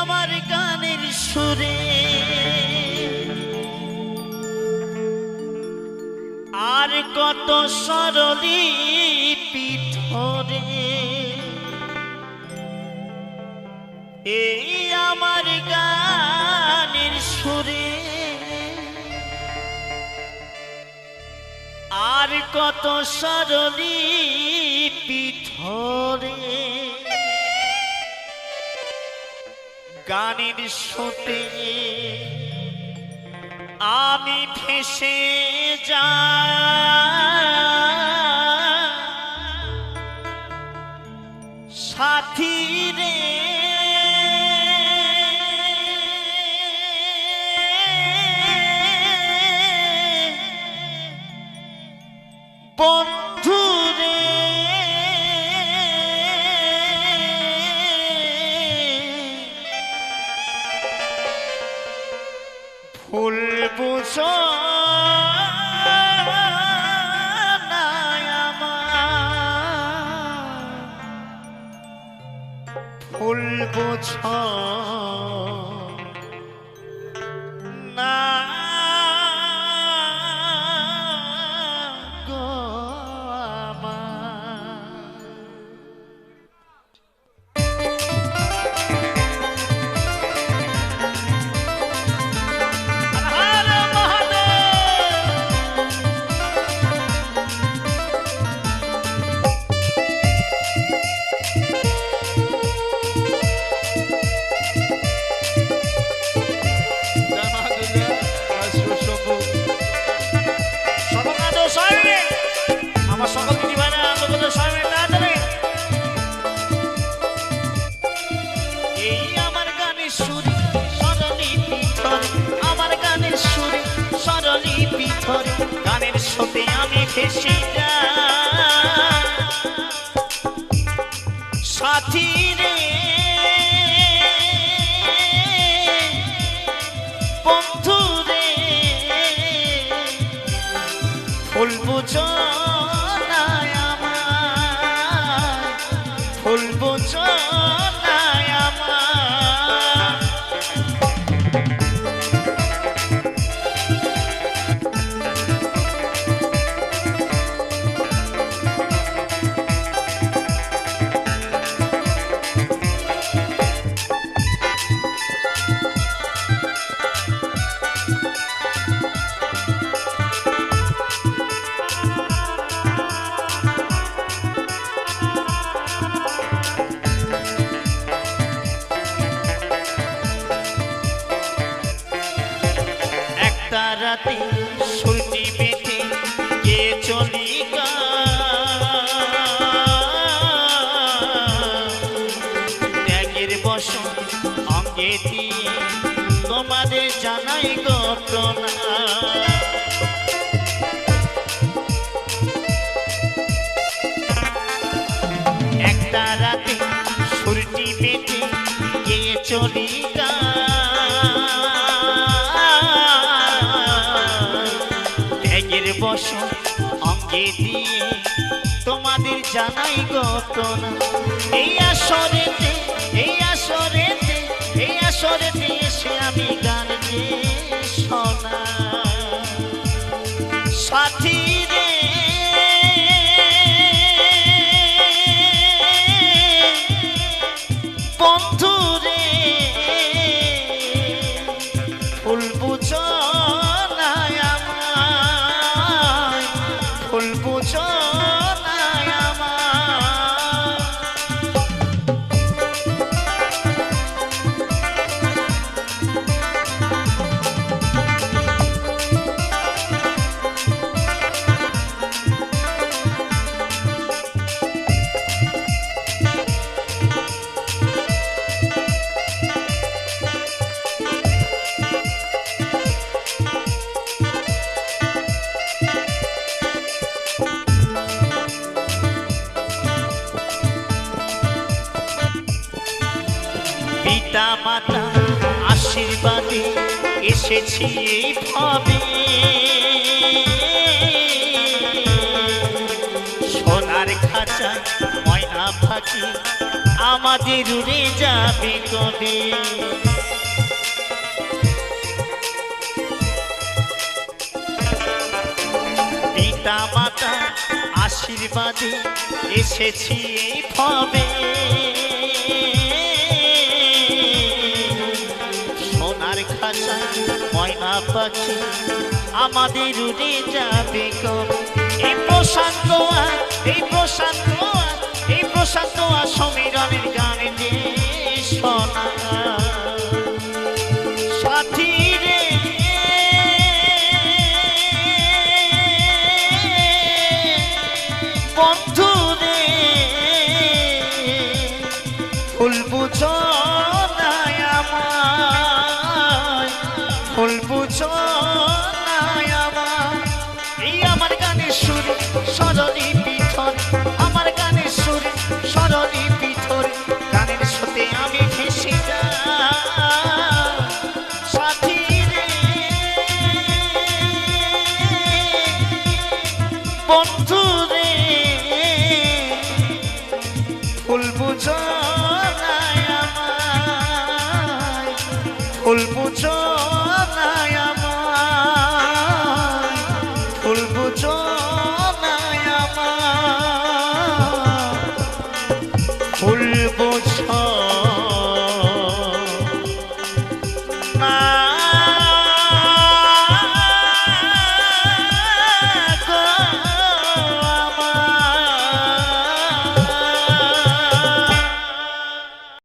আমার গানের সুরে। আর কত সরলি পিঠরে। এই আমার গানের সুরে। আর কত সরলি গানের সুতে আমি ফেসে যা ফুল বুঝো ফুল বুঝো আমার সকল দিদি ভাইরা সবাই তাড়াতাড়ি। এই আমার গানের সুরে সরলি পিঠর আমার গানের সুরে সরলি পিঠর গানের সাথে আমি ভেসে সাথী রে, বন্ধু রে, ফুল বুঝো। কে চলি গা? ত্যাগের বসন অঙ্গে দিয়ে তোমাদের জানাই ঘটনা একটা রাতে সুরটি বেঁধে, কে চলি বস অঙ্গে দিয়ে। তোমাদের জানাই ঘটনা এই আসরেতে এই আসরেতে এই আসরেতে এসে আমি গান মাতা আশীর্বাদে এসেছি এই ভাবে। সোনার খাঁচা, ময়না ফাঁকি আমাদের উড়ে যাবে কবে? পিতা মাতা আশীর্বাদে এসেছি এই ভাবে। ময়না পাখি আমাদের উড়ে যাবে এই প্রশান্ত এই প্রশান্ত এই প্রশান্ত আর সমীরণের গানে যে বন্ধু রে ফুল বুঝো ফুল বুঝো ফুল বুঝো ফুল বুঝো না